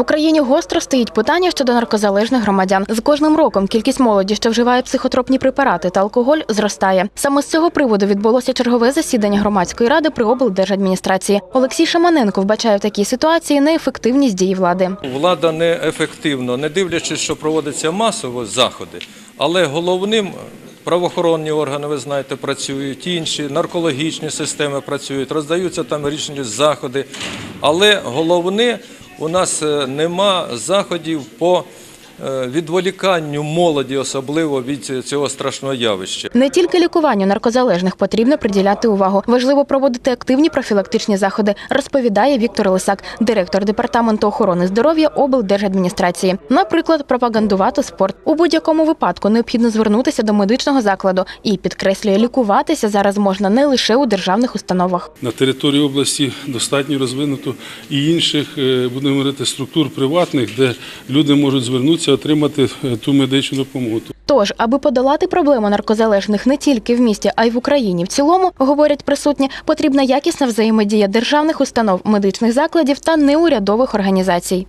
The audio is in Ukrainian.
В Україні гостро стоїть питання щодо наркозалежних громадян. З кожним роком кількість молоді, що вживає психотропні препарати та алкоголь, зростає. Саме з цього приводу відбулося чергове засідання громадської ради при облдержадміністрації. Олексій Шаманенко вбачає в такій ситуації неефективність дії влади. Влада неефективно, не дивлячись, що проводяться масово заходи, але головним правоохоронні органи, ви знаєте, працюють, інші наркологічні системи працюють, роздаються там річні заходи. Але головне, у нас е, нема заходів по відволіканню молоді, особливо від цього страшного явища. Не тільки лікуванню наркозалежних потрібно приділяти увагу. Важливо проводити активні профілактичні заходи, розповідає Віктор Лисак, директор департаменту охорони здоров'я облдержадміністрації. Наприклад, пропагандувати спорт у будь-якому випадку необхідно звернутися до медичного закладу і підкреслює, лікуватися зараз можна не лише у державних установах. На території області достатньо розвинуто і інших, е, будемо говорити, структур приватних, де люди можуть звернутися, отримати е, ту медичну допомогу. Тож, аби подолати проблему наркозалежних не тільки в місті, а й в Україні в цілому, говорять присутні, потрібна якісна взаємодія державних установ, медичних закладів та неурядових організацій.